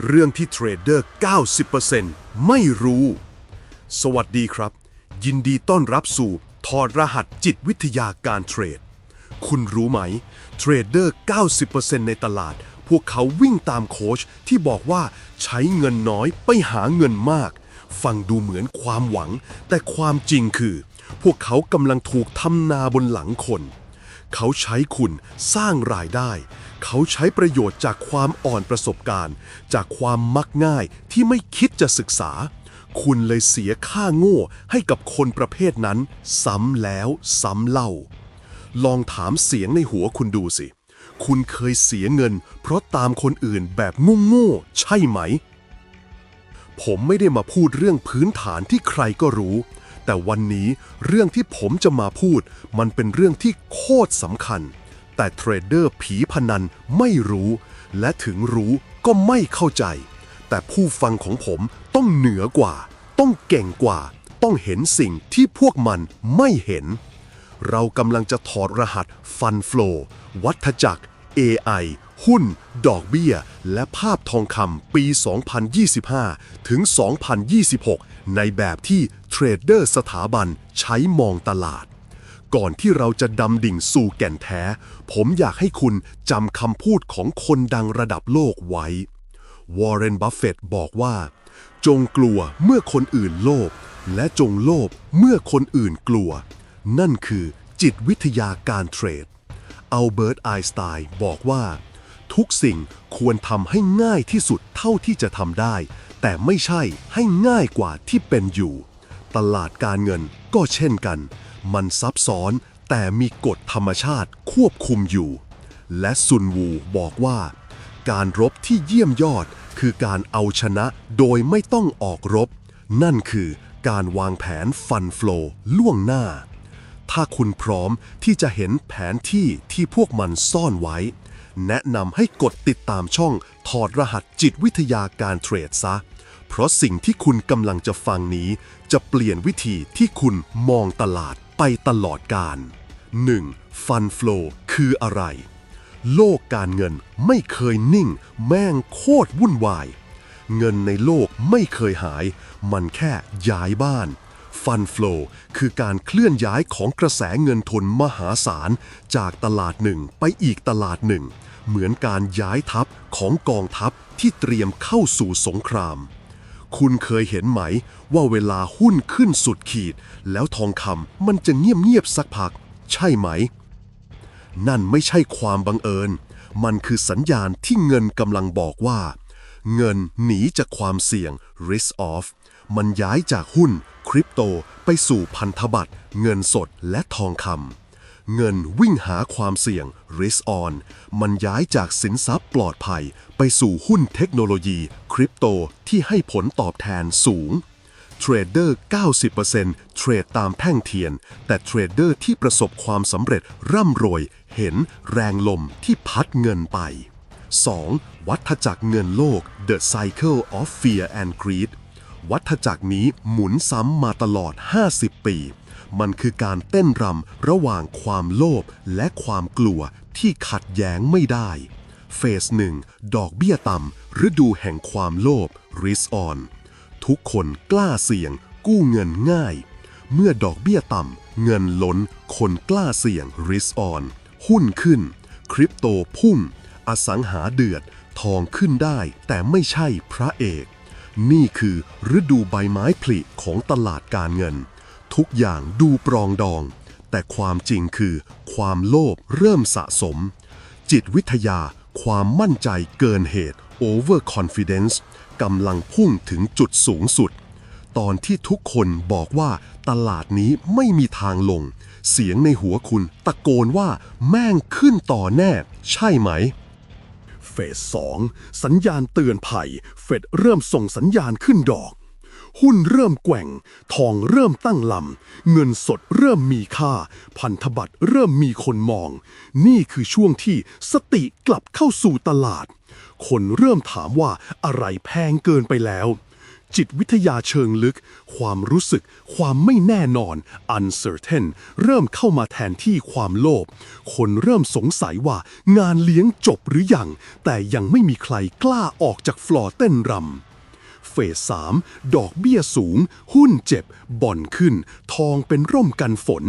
เรื่องที่เทรดเดอร์ 90%ไม่รู้ สวัสดีครับ ยินดีต้อนรับสู่ถอดรหัสจิตวิทยาการเทรด คุณรู้ไหม เทรดเดอร์ 90%ในตลาด พวกเขาวิ่งตามโค้ชที่บอกว่าใช้เงินน้อยไปหาเงินมาก ฟังดูเหมือนความหวัง แต่ความจริงคือ พวกเขากำลังถูกทำนาบนหลังคน เขาใช้คุณสร้างรายได้ เขาใช้ประโยชน์จากความอ่อนประสบการณ์ จากความมักง่ายที่ไม่คิดจะศึกษา คุณเลยเสียค่าโง่ให้กับคนประเภทนั้น ซ้ำแล้วซ้ำเล่า ลองถามเสียงในหัวคุณดูสิ คุณเคยเสียเงิน เพราะตามคนอื่นแบบโง่ๆใช่ไหม ผมไม่ได้มาพูดเรื่องพื้นฐานที่ใครก็รู้ แต่วันนี้เรื่องที่ผมจะมาพูด มันเป็นเรื่องที่โคตรสำคัญ แต่เทรดเดอร์ผีพนันไม่รู้ และถึงรู้ก็ไม่เข้าใจ แต่ผู้ฟังของผมต้องเหนือกว่า ต้องเก่งกว่า ต้องเห็นสิ่งที่พวกมันไม่เห็น เรากำลังจะถอดรหัสฟันฟล w วัฏจักร AI หุ้น ดอกเบี้ย และภาพทองคำปี 2025 ถึง 2026 ในแบบที่เทรดเดอร์สถาบันใช้มองตลาด ก่อนที่เราจะดำดิ่งสู่แก่นแท้ ผมอยากให้คุณจำคำพูดของคนดังระดับโลกไว้ วอร์เรน บัฟเฟตบอกว่า จงกลัวเมื่อคนอื่นโลภ และจงโลภเมื่อคนอื่นกลัว นั่นคือจิตวิทยาการเทรด อัลเบิร์ต ไอน์สไตน์บอกว่า ทุกสิ่งควรทำให้ง่ายที่สุดเท่าที่จะทำได้ แต่ไม่ใช่ให้ง่ายกว่าที่เป็นอยู่ ตลาดการเงินก็เช่นกัน มันซับซ้อนแต่มีกฎธรรมชาติควบคุมอยู่ และซุนวูบอกว่า การรบที่เยี่ยมยอดคือการเอาชนะโดยไม่ต้องออกรบ นั่นคือการวางแผนฟันฟล w ล่วงหน้า ถ้าคุณพร้อมที่จะเห็นแผนที่ที่พวกมันซ่อนไว้ แนะนำให้กดติดตามช่องถอดรหัสจิตวิทยาการเทรดซะ เพราะสิ่งที่คุณกำลังจะฟังนี้ จะเปลี่ยนวิธีที่คุณมองตลาด ไปตลอดการ 1. ฟันฟล w คืออะไร โลกการเงินไม่เคยนิ่ง แม่งโคตรวุ่นวาย เงินในโลกไม่เคยหาย มันแค่ย้ายบ้านฟันฟล w คือการเคลื่อนย้ายของกระแสเงินทุนมหาศาล จากตลาดหนึ่งไปอีกตลาดหนึ่ง เหมือนการย้ายทัพของกองทัพที่เตรียมเข้าสู่สงคราม คุณเคยเห็นไหม ว่าเวลาหุ้นขึ้นสุดขีด แล้วทองคำมันจะเงียบๆสักพัก ใช่ไหม นั่นไม่ใช่ความบังเอิญ มันคือสัญญาณที่เงินกำลังบอกว่า เงินหนีจากความเสี่ยง risk off มันย้ายจากหุ้น คริปโต ไปสู่พันธบัตร เงินสดและทองคำ เงินวิ่งหาความเสี่ยง risk on มันย้ายจากสินทรัพย์ปลอดภัย ไปสู่หุ้นเทคโนโลยี คริปโตที่ให้ผลตอบแทนสูงเทรดเดอร์ 90%เทรดตามแท่งเทียน แต่เทรดเดอร์ที่ประสบความสำเร็จร่ำรวย เห็นแรงลมที่พัดเงินไป 2. วัฏจักรเงินโลก The Cycle of Fear and Greed วัฏจักรนี้หมุนซ้ำมาตลอด 50 ปี มันคือการเต้นรำระหว่างความโลภและความกลัวที่ขัดแย้งไม่ได้ เฟสหนึ่งดอกเบี้ยต่ำฤดูแห่งความโลภ risk on ทุกคนกล้าเสี่ยง กู้เงินง่าย เมื่อดอกเบี้ยต่ำเงินล้น คนกล้าเสี่ยง risk on หุ้นขึ้น คริปโตพุ่ง อสังหาเดือด ทองขึ้นได้แต่ไม่ใช่พระเอก นี่คือฤดูใบไม้ผลิของตลาดการเงิน ทุกอย่างดูปรองดอง แต่ความจริงคือ ความโลภเริ่มสะสม จิตวิทยาความมั่นใจเกินเหตุ over confidence กำลังพุ่งถึงจุดสูงสุด ตอนที่ทุกคนบอกว่าตลาดนี้ไม่มีทางลง เสียงในหัวคุณตะโกนว่าแม่งขึ้นต่อแน่ ใช่ไหม เฟส2สัญญาณเตือนภัย เฟดเริ่มส่งสัญญาณขึ้นดอก หุ้นเริ่มแกว่ง ทองเริ่มตั้งลำ เงินสดเริ่มมีค่า พันธบัตรเริ่มมีคนมอง นี่คือช่วงที่สติกลับเข้าสู่ตลาด คนเริ่มถามว่าอะไรแพงเกินไปแล้ว จิตวิทยาเชิงลึก ความรู้สึก ความไม่แน่นอน uncertain เริ่มเข้ามาแทนที่ความโลภ คนเริ่มสงสัยว่างานเลี้ยงจบหรือยัง แต่ยังไม่มีใครกล้าออกจากฟลอร์เต้นรำ เฟส3ดอกเบี้ยสูง หุ้นเจ็บ บ่อนขึ้น ทองเป็นร่มกันฝน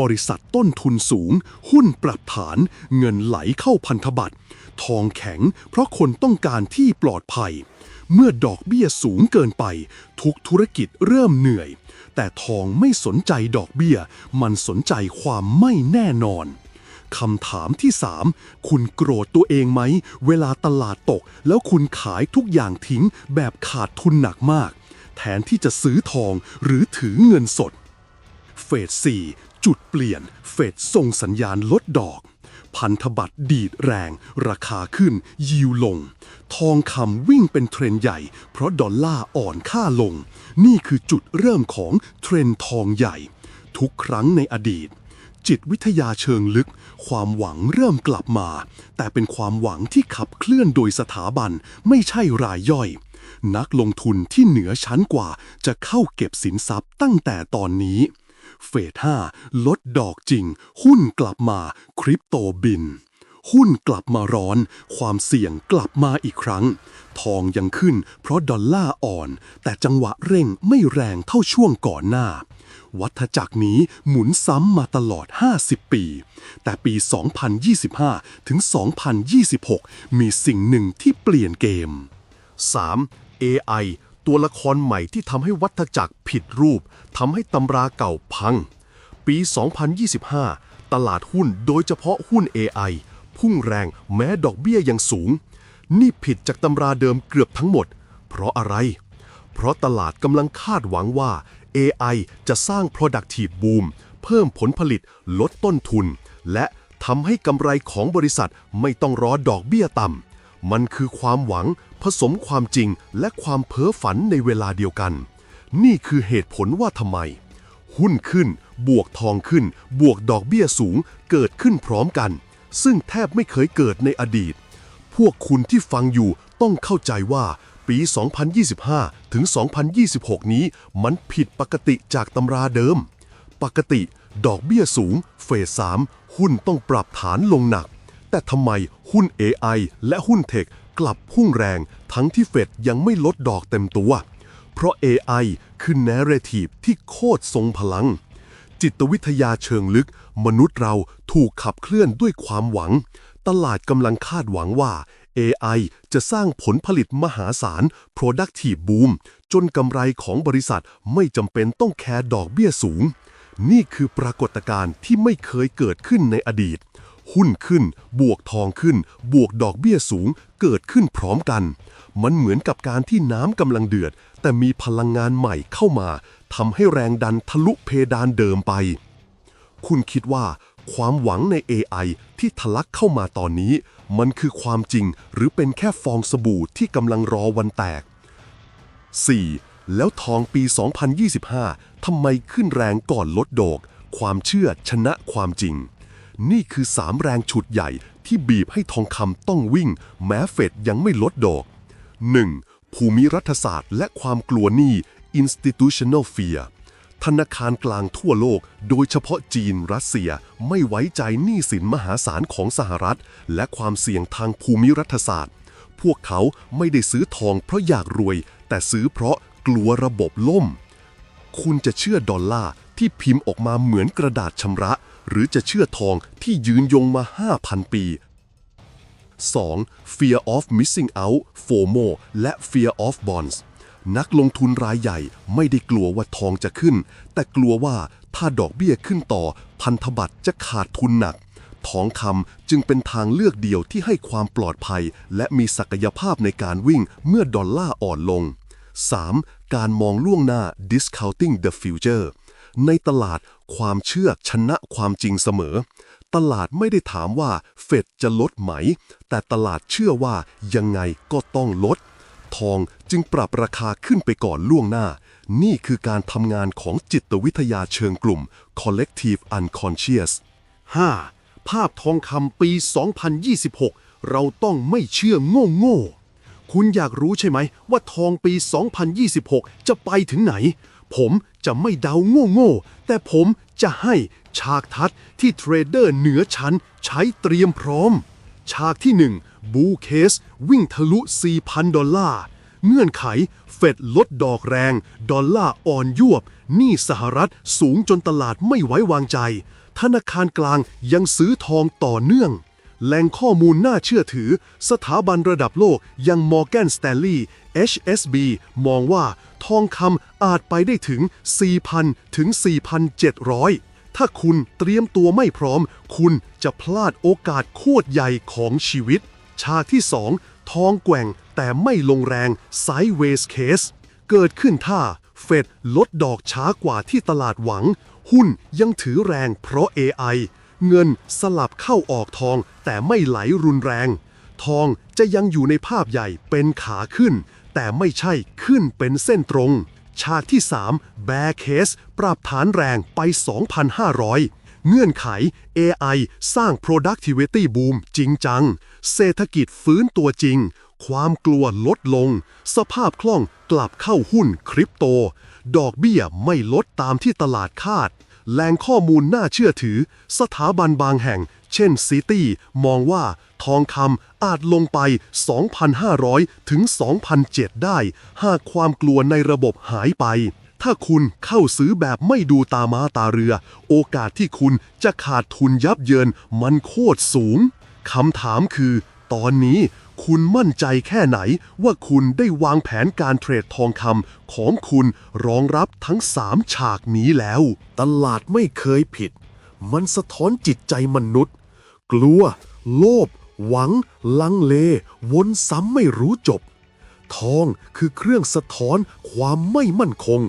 บริษัทต้นทุนสูง หุ้นปรับฐาน เงินไหลเข้าพันธบัตร ทองแข็ง เพราะคนต้องการที่ปลอดภัย เมื่อดอกเบี้ยสูงเกินไป ทุกธุรกิจเริ่มเหนื่อย แต่ทองไม่สนใจดอกเบี้ย มันสนใจความไม่แน่นอน คำถามที่ 3 คุณโกรธตัวเองไหม เวลาตลาดตก แล้วคุณขายทุกอย่างทิ้งแบบขาดทุนหนักมาก แทนที่จะซื้อทองหรือถือเงินสด เฟส 4 จุดเปลี่ยน เฟสส่งสัญญาณลดดอก พันธบัตรดีดแรง ราคาขึ้น ยิวลง ทองคำวิ่งเป็นเทรนใหญ่ เพราะดอลลาร์อ่อนค่าลง นี่คือจุดเริ่มของเทรนทองใหญ่ ทุกครั้งในอดีต จิตวิทยาเชิงลึก ความหวังเริ่มกลับมา แต่เป็นความหวังที่ขับเคลื่อนโดยสถาบันไม่ใช่รายย่อย นักลงทุนที่เหนือชั้นกว่าจะเข้าเก็บสินทรัพย์ตั้งแต่ตอนนี้ เฟส5ลดดอกจริง หุ้นกลับมาคริปโตบิน หุ้นกลับมาร้อน ความเสี่ยงกลับมาอีกครั้ง ทองยังขึ้นเพราะดอลลาร์อ่อน แต่จังหวะเร่งไม่แรงเท่าช่วงก่อนหน้า วัฏจักรนี้หมุนซ้ำมาตลอด 50 ปี แต่ปี 2025 ถึง 2026 มีสิ่งหนึ่งที่เปลี่ยนเกม 3. AI ตัวละครใหม่ที่ทำให้วัฏจักรผิดรูปทำให้ตำราเก่าพัง ปี 2025 ตลาดหุ้นโดยเฉพาะหุ้น AI พุ่งแรงแม้ดอกเบี้ยยังสูง นี่ผิดจากตำราเดิมเกือบทั้งหมด เพราะอะไร เพราะตลาดกำลังคาดหวังว่า AI จะสร้าง productive boom เพิ่มผลผลิตลดต้นทุน และทำให้กำไรของบริษัทไม่ต้องรอดอกเบี้ยต่ำ มันคือความหวังผสมความจริงและความเพ้อฝันในเวลาเดียวกัน นี่คือเหตุผลว่าทำไม หุ้นขึ้น บวกทองขึ้น บวกดอกเบี้ยสูง เกิดขึ้นพร้อมกัน ซึ่งแทบไม่เคยเกิดในอดีต พวกคุณที่ฟังอยู่ต้องเข้าใจว่า ปี 2025 ถึง 2026 นี้มันผิดปกติจากตำราเดิม ปกติดอกเบี้ยสูง เฟส3หุ้นต้องปรับฐานลงหนัก แต่ทำไมหุ้น AI และหุ้นเทคกลับพุ่งแรงทั้งที่เฟดยังไม่ลดดอกเต็มตัว เพราะ AI คือ narrative ที่โคตรทรงพลัง จิตวิทยาเชิงลึก มนุษย์เราถูกขับเคลื่อนด้วยความหวัง ตลาดกำลังคาดหวังว่า AI จะสร้างผลผลิตมหาศาล productive boom จนกำไรของบริษัทไม่จำเป็นต้องแคร์ดอกเบี้ยสูง นี่คือปรากฏการณ์ที่ไม่เคยเกิดขึ้นในอดีต หุ้นขึ้น บวกทองขึ้น บวกดอกเบี้ยสูง เกิดขึ้นพร้อมกัน มันเหมือนกับการที่น้ำกำลังเดือด แต่มีพลังงานใหม่เข้ามาทำให้แรงดันทะลุเพดานเดิมไป คุณคิดว่าความหวังใน AI ที่ทะลักเข้ามาตอนนี้ มันคือความจริงหรือเป็นแค่ฟองสบู่ที่กำลังรอวันแตก 4. แล้วทองปี 2025 ทำไมขึ้นแรงก่อนลดดอก ความเชื่อชนะความจริง นี่คือ 3 แรงฉุดใหญ่ที่บีบให้ทองคำต้องวิ่ง แม้เฟดยังไม่ลดดอก 1. ภูมิรัฐศาสตร์และความกลัวหนี้ institutional fear ธนาคารกลางทั่วโลก โดยเฉพาะจีนรัสเซียไม่ไว้ใจหนี้สินมหาศาลของสหรัฐ และความเสี่ยงทางภูมิรัฐศาสตร์ พวกเขาไม่ได้ซื้อทองเพราะอยากรวย แต่ซื้อเพราะกลัวระบบล่ม คุณจะเชื่อดอลลาร์ที่พิมพ์ออกมาเหมือนกระดาษชำระ หรือจะเชื่อทองที่ยืนยงมา 5,000 ปี 2. Fear of missing out FOMO และ Fear of bonds นักลงทุนรายใหญ่ไม่ได้กลัวว่าทองจะขึ้น แต่กลัวว่าถ้าดอกเบี้ยขึ้นต่อ พันธบัตรจะขาดทุนหนัก ทองคำจึงเป็นทางเลือกเดียวที่ให้ความปลอดภัย และมีศักยภาพในการวิ่งเมื่อดอลลาร์อ่อนลง 3. การมองล่วงหน้า discounting the future ในตลาดความเชื่อชนะความจริงเสมอ ตลาดไม่ได้ถามว่าเฟดจะลดไหม แต่ตลาดเชื่อว่ายังไงก็ต้องลด ทองจึงปรับราคาขึ้นไปก่อนล่วงหน้า นี่คือการทำงานของจิตวิทยาเชิงกลุ่ม collective unconscious 5. ภาพทองคำปี 2026 เราต้องไม่เชื่อโง่โง่คุณอยากรู้ใช่ไหม ว่าทองปี 2026 จะไปถึงไหน ผมจะไม่เดาโง่ๆแต่ผมจะให้ฉากทัดที่เทรดเดอร์เหนือชั้นใช้เตรียมพร้อม ฉากที่ 1 บูเคส วิ่งทะลุ 4,000 ดอลลาร์ เงื่อนไข เฟดลดดอกแรง ดอลลาร์อ่อนยวบ หนี้สหรัฐสูงจนตลาดไม่ไว้วางใจ ธนาคารกลางยังซื้อทองต่อเนื่อง แหล่งข้อมูลน่าเชื่อถือ สถาบันระดับโลกอยัง Morgan Stanley HSB มองว่าทองคำอาจไปได้ถึง4,000ถึง4,700 ถ้าคุณเตรียมตัวไม่พร้อม คุณจะพลาดโอกาสโคตรใหญ่ของชีวิต ฉากที่ 2 ทองแกว่งแต่ไม่ลงแรง Sideways Case เกิดขึ้นถ้าเฟดลดดอกช้ากว่าที่ตลาดหวัง หุ้นยังถือแรงเพราะ AI เงินสลับเข้าออกทองแต่ไม่ไหลรุนแรง ทองจะยังอยู่ในภาพใหญ่เป็นขาขึ้น แต่ไม่ใช่ขึ้นเป็นเส้นตรง ฉากที่3 b แบ r c เคส ปรับฐานแรงไป 2,500 เงื่อนไข AI สร้าง productivity boom จริงจัง เศรษฐกิจฟื้นตัวจริง ความกลัวลดลง สภาพคล่องกลับเข้าหุ้นคริปโต ดอกเบี้ยไม่ลดตามที่ตลาดคาด แหล่งข้อมูลน่าเชื่อถือ สถาบันบางแห่ง เช่นซิตี้มองว่าทองคำอาจลงไป 2,500 ถึง 2,007 ได้ หากความกลัวในระบบหายไป ถ้าคุณเข้าซื้อแบบไม่ดูตามาตาเรือ โอกาสที่คุณจะขาดทุนยับเยินมันโคตรสูงคำถามคือ ตอนนี้ คุณมั่นใจแค่ไหนว่าคุณได้วางแผนการเทรดทองคำของคุณรองรับทั้ง 3 ฉากนี้แล้ว ตลาดไม่เคยผิด มันสะท้อนจิตใจมนุษย์ กลัว โลภหวัง ลังเล วนซ้ำไม่รู้จบ ทองคือเครื่องสะท้อนความไม่มั่นคง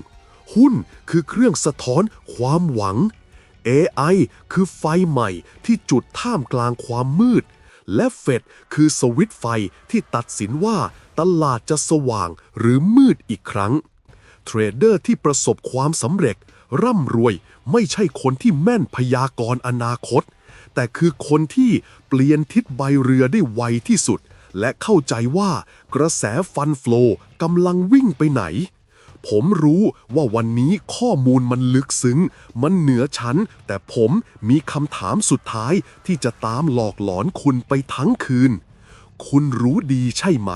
หุ้นคือเครื่องสะท้อนความหวัง AI คือไฟใหม่ที่จุดท่ามกลางความมืด และเฟดคือสวิตไฟที่ตัดสินว่าตลาดจะสว่างหรือมืดอีกครั้ง เทรดเดอร์ที่ประสบความสำเร็จ ร่ำรวยไม่ใช่คนที่แม่นพยากรณ์อนาคต แต่คือคนที่เปลี่ยนทิศใบเรือได้ไวที่สุด และเข้าใจว่ากระแสฟันฟลอกำลังวิ่งไปไหน ผมรู้ว่าวันนี้ข้อมูลมันลึกซึ้ง มันเหนือชั้น แต่ผมมีคำถามสุดท้ายที่จะตามหลอกหลอนคุณไปทั้งคืน คุณรู้ดีใช่ไหม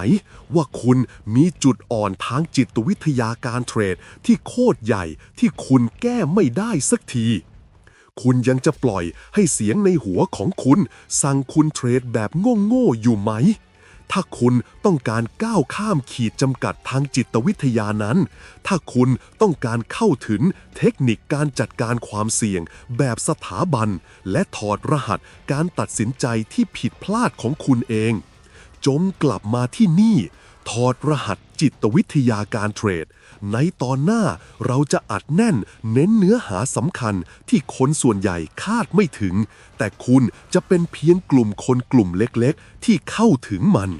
ว่าคุณมีจุดอ่อนทางจิตวิทยาการเทรด ที่โคตรใหญ่ที่คุณแก้ไม่ได้สักทีคุณยังจะปล่อยให้เสียงในหัวของคุณ สั่งคุณเทรดแบบโง่ๆอยู่ไหม ถ้าคุณต้องการก้าวข้ามขีดจำกัดทางจิตวิทยานั้น ถ้าคุณต้องการเข้าถึงเทคนิคการจัดการความเสี่ยง แบบสถาบัน และถอดรหัสการตัดสินใจที่ผิดพลาดของคุณเอง จงกลับมาที่นี่ ถอดรหัสจิตวิทยาการเทรด ในตอนหน้าเราจะอัดแน่นเน้นเนื้อหาสำคัญที่คนส่วนใหญ่คาดไม่ถึง แต่คุณจะเป็นเพียงกลุ่มคนกลุ่มเล็กๆ ที่เข้าถึงมัน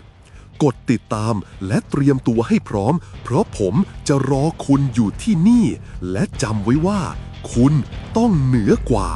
กดติดตามและเตรียมตัวให้พร้อม เพราะผมจะรอคุณอยู่ที่นี่ และจำไว้ว่า คุณต้องเหนือกว่า